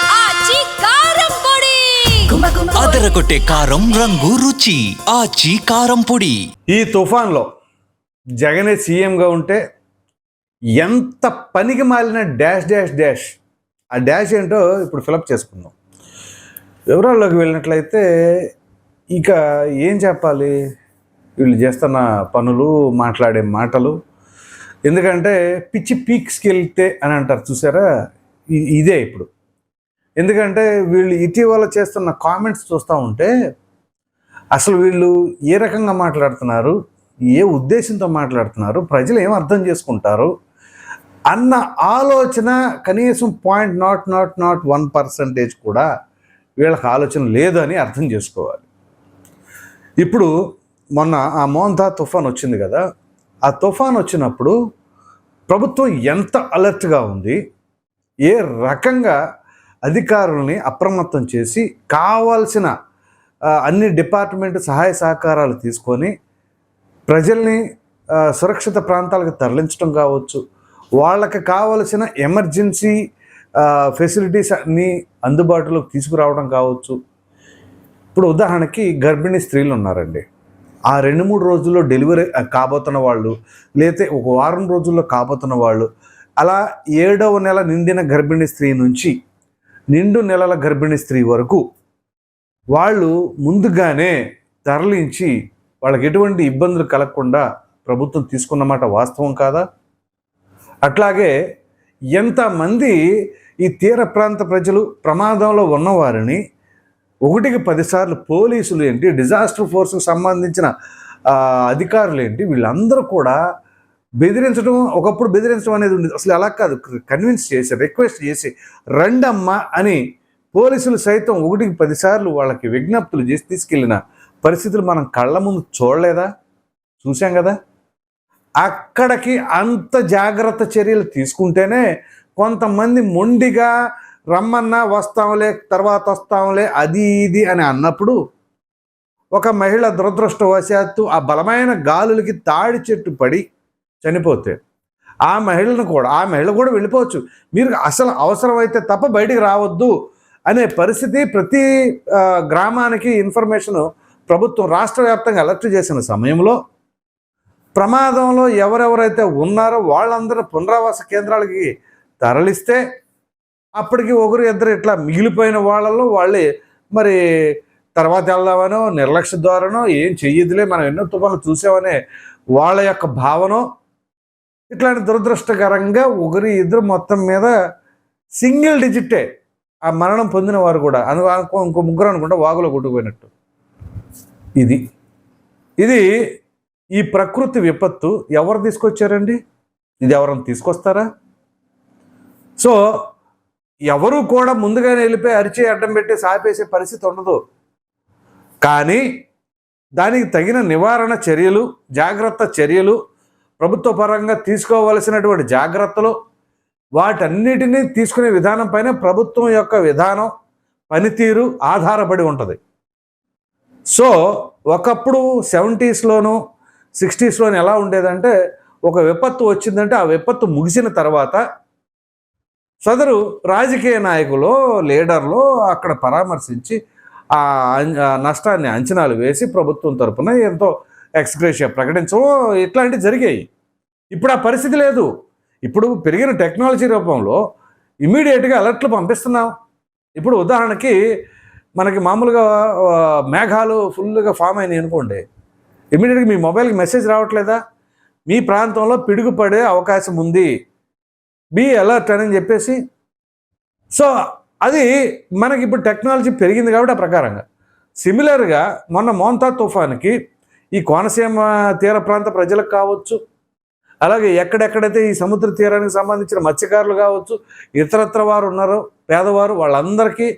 ఆచి కారం పొడి. అదరగొట్టే కారం రంగు రుచి. ఆచి కారం పొడి. ఈ తుఫాన్లో జగనే సీఎంగా ఉంటే ఎంత పనికి మాలిన డాష్ డాష్ డాష్. ఆ డాష్ ఏంటో ఇప్పుడు ఫిలప్ చేసుకుందాం. వివరాల్లోకి వెళ్ళినట్లయితే ఇక ఏం చెప్పాలి? వీళ్ళు చేస్తున్న పనులు మాట్లాడే మాటలు ఎందుకంటే పిచ్చి పీక్స్కి వెళ్తే అని అంటారు చూసారా? ఇదే ఇప్పుడు. ఎందుకంటే వీళ్ళు ఇటీవల చేస్తున్న కామెంట్స్ చూస్తూ ఉంటే అసలు వీళ్ళు ఏ రకంగా మాట్లాడుతున్నారు ఏ ఉద్దేశంతో మాట్లాడుతున్నారు ప్రజలు ఏం అర్థం చేసుకుంటారు అన్న ఆలోచన కనీసం point not not not one percentage కూడా వీళ్ళకి ఆలోచన లేదు అని అర్థం చేసుకోవాలి. ఇప్పుడు మొన్న ఆ మోంతా తుఫాన్ వచ్చింది కదా ఆ తుఫాన్ వచ్చినప్పుడు ప్రభుత్వం ఎంత అలర్ట్గా ఉంది ఏ రకంగా అధికారుల్ని అప్రమత్తం చేసి కావాల్సిన అన్ని డిపార్ట్మెంట్ సహాయ సహకారాలు తీసుకొని ప్రజల్ని సురక్షిత ప్రాంతాలకు తరలించడం కావచ్చు వాళ్ళకి కావలసిన ఎమర్జెన్సీ ఫెసిలిటీస్ అన్నీ అందుబాటులోకి తీసుకురావడం కావచ్చు. ఇప్పుడు ఉదాహరణకి గర్భిణీ స్త్రీలు ఉన్నారండి. ఆ రెండు మూడు రోజుల్లో డెలివరీ కాబోతున్న వాళ్ళు లేతే ఒక వారం రోజుల్లో కాబోతున్న వాళ్ళు అలా ఏడవ నెల నిండిన గర్భిణీ స్త్రీ నుంచి నిండు నెలల గర్భిణీ స్త్రీ వరకు వాళ్ళు ముందుగానే తరలించి వాళ్ళకి ఎటువంటి ఇబ్బందులు కలగకుండా ప్రభుత్వం తీసుకున్నమాట వాస్తవం కాదా? అట్లాగే ఎంతమంది ఈ తీర ప్రాంత ప్రజలు ప్రమాదంలో ఉన్నవారిని ఒకటికి పదిసార్లు పోలీసులు ఏంటి డిజాస్టర్ ఫోర్స్కి సంబంధించిన అధికారులు ఏంటి వీళ్ళందరూ కూడా బెదిరించడం ఒకప్పుడు బెదిరించడం అనేది ఉండేది. అసలు అలా కాదు. కన్విన్స్ చేసి రిక్వెస్ట్ చేసి రండమ్మా అని పోలీసులు సైతం ఒకటికి పదిసార్లు వాళ్ళకి విజ్ఞప్తులు చేసి తీసుకెళ్ళిన పరిస్థితులు మనం కళ్ళ ముందు చూడలేదా? చూసాం కదా? అక్కడికి అంత జాగ్రత్త చర్యలు తీసుకుంటేనే కొంతమంది మొండిగా రమ్మన్నా వస్తాంలే తర్వాత వస్తాంలే అది ఇది అని అన్నప్పుడు ఒక మహిళ దురదృష్టవశాత్తు ఆ బలమైన గాలులకి తాడి చెట్టు పడి చనిపోతే ఆ మహిళను కూడా ఆ మహిళ కూడా వెళ్ళిపోవచ్చు. మీరు అసలు అవసరమైతే తప్ప బయటికి రావద్దు అనే పరిస్థితి ప్రతి గ్రామానికి ఇన్ఫర్మేషన్ ప్రభుత్వం రాష్ట్ర వ్యాప్తంగా అలర్ట్ చేసిన సమయంలో ప్రమాదంలో ఎవరెవరైతే ఉన్నారో వాళ్ళందరూ పునరావాస కేంద్రాలకి తరలిస్తే అప్పటికి ఒకరు ఇద్దరు ఇట్లా మిగిలిపోయిన వాళ్ళలో వాళ్ళే మరి తర్వాత వెళ్దామనో నిర్లక్ష్య ద్వారానో ఏం చెయ్యదులే మనం ఎన్నో తుఫాన్లు చూసామనే వాళ్ళ యొక్క భావన ఇట్లాంటి దురదృష్టకరంగా ఒకరి ఇద్దరు మొత్తం మీద సింగిల్ డిజిటే ఆ మరణం పొందిన వారు కూడా. అను ఇంకో ముగ్గురు అనుకుంటా వాగులో కొట్టుకుపోయినట్టు. ఇది. ఇది ఈ ప్రకృతి విపత్తు ఎవరు తీసుకొచ్చారండి? ఇది ఎవరైనా తీసుకొస్తారా? సో ఎవరు కూడా ముందుగానే వెళ్ళిపోయి అరిచి అడ్డం పెట్టి సాపేసే పరిస్థితి ఉండదు. కానీ దానికి తగిన నివారణ చర్యలు జాగ్రత్త చర్యలు ప్రభుత్వ పరంగా తీసుకోవలసినటువంటి జాగ్రత్తలు వాటన్నిటినీ తీసుకునే విధానం పైన ప్రభుత్వం యొక్క విధానం పనితీరు ఆధారపడి ఉంటుంది. సో ఒకప్పుడు సెవెంటీస్లోను సిక్స్టీస్లోను ఎలా ఉండేదంటే ఒక విపత్తు వచ్చిందంటే ఆ విపత్తు ముగిసిన తర్వాత సదరు రాజకీయ నాయకులు లీడర్లు అక్కడ పరామర్శించి ఆ నష్టాన్ని అంచనాలు వేసి ప్రభుత్వం తరపున ఎంతో ఎక్స్గ్రేషియా ప్రకటించడం ఇట్లాంటివి జరిగాయి. ఇప్పుడు ఆ పరిస్థితి లేదు. ఇప్పుడు పెరిగిన టెక్నాలజీ రూపంలో ఇమీడియట్గా అలర్ట్లు పంపిస్తున్నాం. ఇప్పుడు ఉదాహరణకి మనకి మామూలుగా మేఘాలు ఫుల్గా ఫామ్ అయినాయి అనుకోండి. ఇమీడియట్గా మీ మొబైల్కి మెసేజ్ రావట్లేదా? మీ ప్రాంతంలో పిడుగు పడే అవకాశం ఉంది. బీ అలర్ట్ అని చెప్పేసి. సో అది మనకి ఇప్పుడు టెక్నాలజీ పెరిగింది కాబట్టి ఆ ప్రకారంగా. సిమిలర్గా మొన్న మోంతా తుఫాన్కి ఈ కోనసీమ తీర ప్రాంత ప్రజలకు కావచ్చు అలాగే ఎక్కడెక్కడైతే ఈ సముద్ర తీరానికి సంబంధించిన మత్స్యకారులు కావచ్చు ఇతరత్ర వారు ఉన్నారో పేదవారు వాళ్ళందరికీ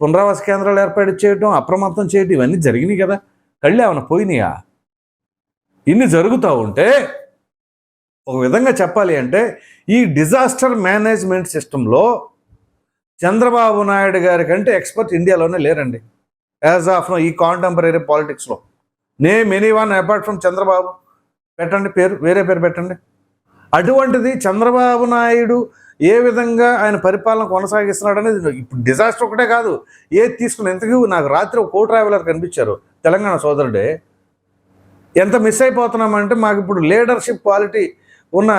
పునరావాస కేంద్రాలు ఏర్పాటు చేయడం అప్రమత్తం చేయడం ఇవన్నీ జరిగినాయి కదా. కళ్ళు ఏమైనా పోయినాయా? ఇన్ని జరుగుతూ ఉంటే ఒక విధంగా చెప్పాలి అంటే ఈ డిజాస్టర్ మేనేజ్మెంట్ సిస్టంలో చంద్రబాబు నాయుడు గారి కంటే ఎక్స్పర్ట్ ఇండియాలోనే లేరండి. యాజ్ ఆఫ్ ఈ కాంటెంపరీ పాలిటిక్స్లో name any one apart from Chandrababu? పెట్టండి పేరు వేరే పేరు పెట్టండి. అటువంటిది చంద్రబాబు నాయుడు ఏ విధంగా ఆయన పరిపాలన కొనసాగిస్తున్నాడు అనేది ఇప్పుడు డిజాస్టర్ ఒకటే కాదు. ఏది తీసుకుని ఎంతకీ నాకు రాత్రి ఒక కో ట్రావెలర్ కనిపించారు తెలంగాణ సోదరుడే. ఎంత మిస్ అయిపోతున్నామంటే మాకు ఇప్పుడు లీడర్షిప్ క్వాలిటీ ఉన్న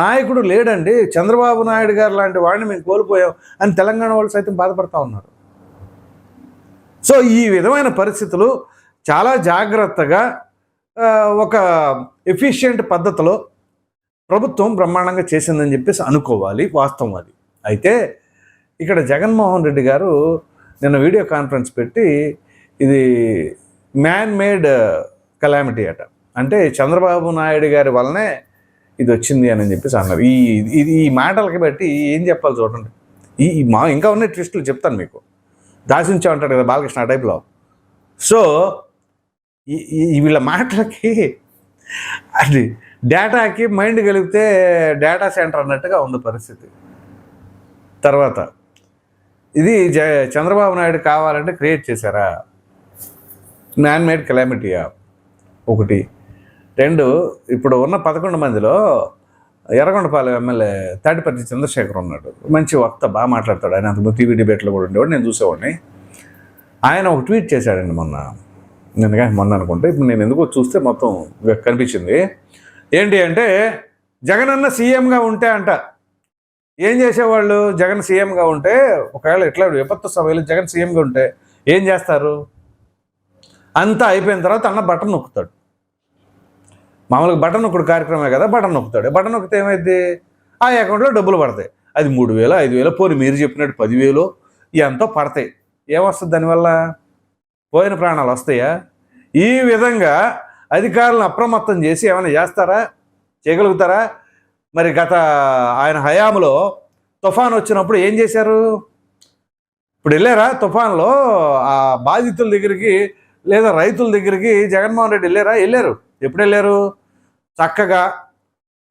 నాయకుడు లేడండి. చంద్రబాబు నాయుడు గారు లాంటి వాడిని మేము కోల్పోయాం అని తెలంగాణ వాళ్ళు సైతం బాధపడతా ఉన్నారు. సో ఈ విధమైన పరిస్థితులు చాలా జాగ్రత్తగా ఒక ఎఫిషియెంట్ పద్ధతిలో ప్రభుత్వం బ్రహ్మాండంగా చేసిందని చెప్పేసి అనుకోవాలి. వాస్తవం అది. అయితే ఇక్కడ జగన్మోహన్ రెడ్డి గారు నిన్న వీడియో కాన్ఫరెన్స్ పెట్టి ఇది మ్యాన్ మేడ్ కలామిటీ అట. అంటే చంద్రబాబు నాయుడు గారి వల్లనే ఇది వచ్చింది అని చెప్పేసి అన్నారు. ఈ ఇది ఈ మాటలకి బట్టి ఏం చెప్పాలి చూడండి. ఈ మా ఇంకా ఉన్న ట్విస్టులు చెప్తాను మీకు. దాసించా ఉంటాడు కదా బాలకృష్ణ ఆ టైప్లో. సో ఈ- వీళ్ళ మాటలకి అది డేటాకి మైండ్ కలిగితే డేటా సెంటర్ అన్నట్టుగా ఉంది పరిస్థితి. తర్వాత ఇది జ చంద్రబాబు నాయుడు కావాలంటే క్రియేట్ చేశారా? మ్యాన్ మేడ్ కెలామిటీయా ఒకటి. రెండు ఇప్పుడు ఉన్న పదకొండు మందిలో ఎర్రగొండపాలెం ఎమ్మెల్యే తాటిపర్తి చంద్రశేఖర్ ఉన్నాడు. మంచి వక్త బాగా మాట్లాడతాడు. ఆయన అంతకుముందు టీవీ డిబేట్లో కూడా ఉండేవాడు నేను చూసేవాడిని. ఆయన ఒక ట్వీట్ చేశాడండి మొన్న. నేను కానీ మొన్న అనుకుంటే ఇప్పుడు నేను ఎందుకో చూస్తే మొత్తం కనిపించింది. ఏంటి అంటే జగనన్న సీఎంగా ఉంటే అంట. ఏం చేసేవాళ్ళు? జగన్ సీఎంగా ఉంటే ఒకవేళ ఇట్లా విపత్తు సమయంలో జగన్ సీఎంగా ఉంటే ఏం చేస్తారు? అంతా అయిపోయిన తర్వాత అన్న బటన్ నొక్కుతాడు. మామూలుగా బటన్ నొక్కుడు కార్యక్రమమే కదా బటన్ నొక్కుతాడు. బటన్ నొక్కితే ఏమైంది ఆ అకౌంట్లో డబ్బులు పడతాయి. అది మూడు వేలు ఐదు వేలు పోనీ మీరు చెప్పినట్టు పదివేలు ఎంతో పడతాయి. ఏమొస్తుంది దానివల్ల? పోయిన ప్రాణాలు వస్తాయా? ఈ విధంగా అధికారులను అప్రమత్తం చేసి ఏమైనా చేస్తారా? చేయగలుగుతారా? మరి గత ఆయన హయాంలో తుఫాన్ వచ్చినప్పుడు ఏం చేశారు? ఇప్పుడు వెళ్ళారా తుఫాన్లో? ఆ బాధితుల దగ్గరికి లేదా రైతుల దగ్గరికి జగన్మోహన్ రెడ్డి వెళ్ళారా? వెళ్ళారు. ఎప్పుడు వెళ్ళారు? చక్కగా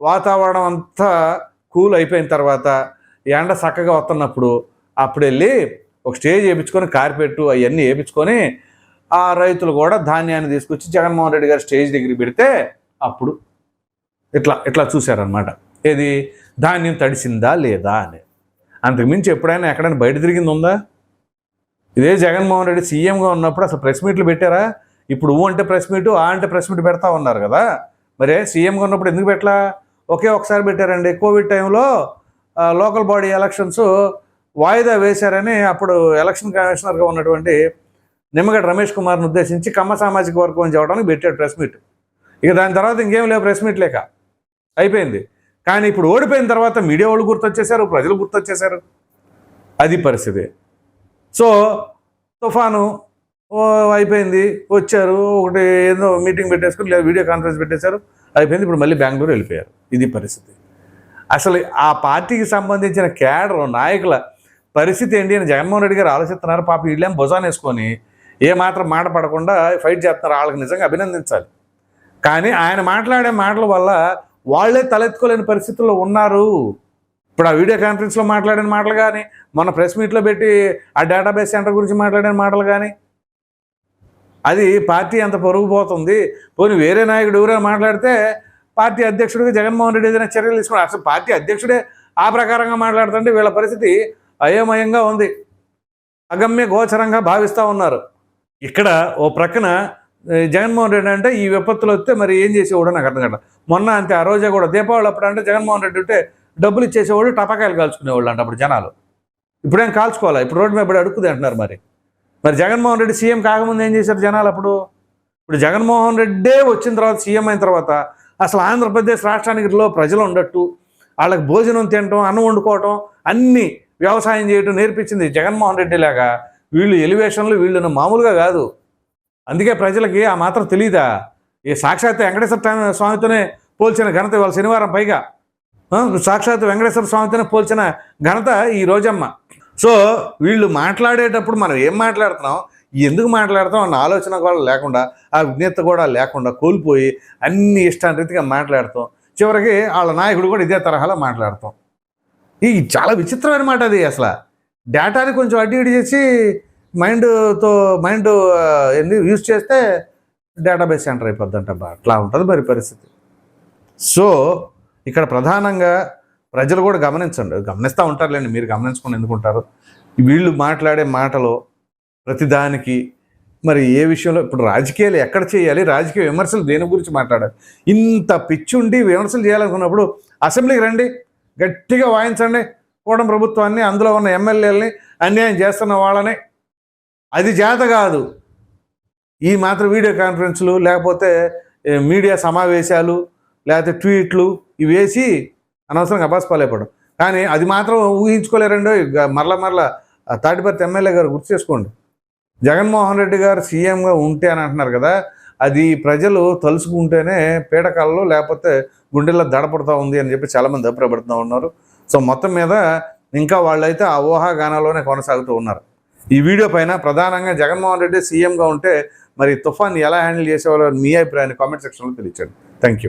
వాతావరణం అంతా కూల్ అయిపోయిన తర్వాత ఎండ చక్కగా వస్తున్నప్పుడు అప్పుడు వెళ్ళి ఒక స్టేజ్ వేయించుకొని కార్పెట్టు అవన్నీ వేయించుకొని ఆ రైతులు కూడా ధాన్యాన్ని తీసుకొచ్చి జగన్మోహన్ రెడ్డి గారు స్టేజ్ దగ్గర పెడితే అప్పుడు ఇట్లా ఇట్లా చూశారనమాట ఏది? ధాన్యం తడిసిందా లేదా అని. అంతకుమించి ఎప్పుడైనా ఎక్కడైనా బయట తిరిగింది ఉందా ఇదే జగన్మోహన్ రెడ్డి సీఎంగా ఉన్నప్పుడు అసలు ప్రెస్ మీట్లు పెట్టారా? ఇప్పుడు ఊ అంటే ప్రెస్ మీటు ఆ అంటే ప్రెస్ మీట్ పెడతా ఉన్నారు కదా. మరే సీఎంగా ఉన్నప్పుడు ఎందుకు పెట్టలా? ఒకే ఒకసారి పెట్టారండి. కోవిడ్ టైంలో లోకల్ బాడీ ఎలక్షన్స్ వాయిదా వేశారని అప్పుడు ఎలక్షన్ కమిషనర్గా ఉన్నటువంటి నిమ్మగడ్డ రమేష్ కుమార్ని ఉద్దేశించి కమ్మ సామాజిక వర్గం చెప్పడానికి పెట్టాడు ప్రెస్ మీట్ ఇక దాని తర్వాత ఇంకేం లేవు ప్రెస్ మీట్ లేక అయిపోయింది. కానీ ఇప్పుడు ఓడిపోయిన తర్వాత మీడియా వాళ్ళు గుర్తొచ్చేశారు ప్రజలు గుర్తొచ్చేశారు. అది పరిస్థితి. సో తుఫాను అయిపోయింది. వచ్చారు. ఒకటి ఏదో మీటింగ్ పెట్టేసుకుని లేదా వీడియో కాన్ఫరెన్స్ పెట్టేశారు. అయిపోయింది. ఇప్పుడు మళ్ళీ బెంగళూరు వెళ్ళిపోయారు. ఇది పరిస్థితి. అసలు ఆ పార్టీకి సంబంధించిన కేడర్ నాయకుల పరిస్థితి ఏంటి అని జగన్మోహన్ రెడ్డి గారు ఆలోచిస్తున్నారు. పాప వీళ్ళేం భుజాన్ని వేసుకొని ఏమాత్రం మాట పడకుండా ఫైట్ చేస్తున్నారు. వాళ్ళకి నిజంగా అభినందించాలి. కానీ ఆయన మాట్లాడే మాటల వల్ల వాళ్ళే తలెత్తుకోలేని పరిస్థితుల్లో ఉన్నారు. ఇప్పుడు ఆ వీడియో కాన్ఫరెన్స్లో మాట్లాడిన మాటలు కానీ మొన్న ప్రెస్ మీట్లో పెట్టి ఆ డేటాబేస్ సెంటర్ గురించి మాట్లాడిన మాటలు కానీ అది పార్టీ అంత పొరుగు పోతుంది. పోనీ వేరే నాయకుడు ఎవరైనా మాట్లాడితే పార్టీ అధ్యక్షుడికి జగన్మోహన్ రెడ్డి ఏదైనా చర్యలు తీసుకున్నారు అసలు పార్టీ అధ్యక్షుడే ఆ ప్రకారంగా మాట్లాడుతుంటే వీళ్ళ పరిస్థితి అయోమయంగా ఉంది. అగమ్య గోచరంగా భావిస్తూ ఉన్నారు. ఇక్కడ ఓ ప్రక్కన జగన్మోహన్ రెడ్డి అంటే ఈ విపత్తులు వస్తే మరి ఏం చేసేవాడు నాకు అర్థం కదా మొన్న అంతే ఆ రోజే కూడా దీపావళి అప్పుడు అంటే జగన్మోహన్ రెడ్డి ఉంటే డబ్బులు ఇచ్చేసేవాడు టపాకాయలు కాల్చుకునేవాళ్ళు అంటే అప్పుడు జనాలు. ఇప్పుడేం కాల్చుకోవాలా? ఇప్పుడు రోడ్డు మీద అడుక్కుది అంటున్నారు మరి. మరి జగన్మోహన్ రెడ్డి సీఎం కాకముందు ఏం చేశారు జనాలు అప్పుడు? ఇప్పుడు జగన్మోహన్ రెడ్డే వచ్చిన తర్వాత సీఎం అయిన తర్వాత అసలు ఆంధ్రప్రదేశ్ రాష్ట్రానికిలో ప్రజలు ఉండట్టు వాళ్ళకి భోజనం తినటం అన్నం వండుకోవటం అన్ని వ్యవసాయం చేయటం నేర్పించింది జగన్మోహన్ రెడ్డి లాగా వీళ్ళు ఎలివేషన్లు వీళ్ళను మామూలుగా కాదు. అందుకే ప్రజలకి ఆ మాత్రం తెలియదా ఈ సాక్షాత్ వెంకటేశ్వర స్వామితోనే పోల్చిన ఘనత ఇవాళ శనివారం పైగా. సాక్షాత్ వెంకటేశ్వర స్వామితోనే పోల్చిన ఘనత ఈ రోజమ్మ. సో వీళ్ళు మాట్లాడేటప్పుడు మనం ఏం మాట్లాడుతున్నాం? ఎందుకు మాట్లాడతాం అన్న ఆలోచన కూడా లేకుండా ఆ విజ్ఞత కూడా లేకుండా కోల్పోయి అన్ని ఇష్టాన్ని రీతిగా మాట్లాడతాం. చివరికి వాళ్ళ నాయకుడు కూడా ఇదే తరహాలో మాట్లాడతాం. ఈ చాలా విచిత్రమైన మాట అది అసలు. డేటాని కొంచెం అడ్డు ఇటు చేసి మైండ్తో మైండ్ ఎన్ని యూజ్ చేస్తే డేటాబేస్ సెంటర్ అయిపోద్దంట బా. అట్లా ఉంటుంది మరి పరిస్థితి. సో ఇక్కడ ప్రధానంగా ప్రజలు కూడా గమనించండి. గమనిస్తూ ఉంటారులేండి. మీరు గమనించుకొని ఎందుకుంటారు వీళ్ళు మాట్లాడే మాటలో ప్రతిదానికి మరి ఏ విషయంలో ఇప్పుడు రాజకీయాలు ఎక్కడ చేయాలి? రాజకీయ విమర్శలు దేని గురించి మాట్లాడాలి? ఇంత పిచ్చుండి విమర్శలు చేయాలనుకున్నప్పుడు అసెంబ్లీకి రండి. గట్టిగా వాయించండి. కూడం ప్రభుత్వాన్ని అందులో ఉన్న ఎమ్మెల్యేలని అన్యాయం చేస్తున్న వాళ్ళని. అది చేత కాదు. ఈ మాత్రం వీడియో కాన్ఫరెన్స్లు లేకపోతే మీడియా సమావేశాలు లేకపోతే ట్వీట్లు ఇవేసి అనవసరంగా అబాస్ పాలైపోవడం. కానీ అది మాత్రం ఊహించుకోలేరండి. మరల మరల తాటిపర్తి ఎమ్మెల్యే గారు గుర్తు చేసుకోండి. జగన్మోహన్ రెడ్డి గారు సీఎంగా ఉంటే అని అంటున్నారు కదా అది ప్రజలు తలుసుకుంటేనే పీడకాలలో లేకపోతే గుండెల్లో దడపడుతూ ఉంది అని చెప్పి చాలామంది అభిప్రాయపడుతూ ఉన్నారు. సో మొత్తం మీద ఇంకా వాళ్ళైతే ఆ ఊహాగానాల్లోనే కొనసాగుతూ ఉన్నారు. ఈ వీడియో పైన ప్రధానంగా జగన్మోహన్ రెడ్డి సీఎంగా ఉంటే మరి తుఫాన్ ఎలా హ్యాండిల్ చేసేవాళ్ళు మీ అభిప్రాయాన్ని కామెంట్ సెక్షన్లో తెలియచండి థ్యాంక్ యూ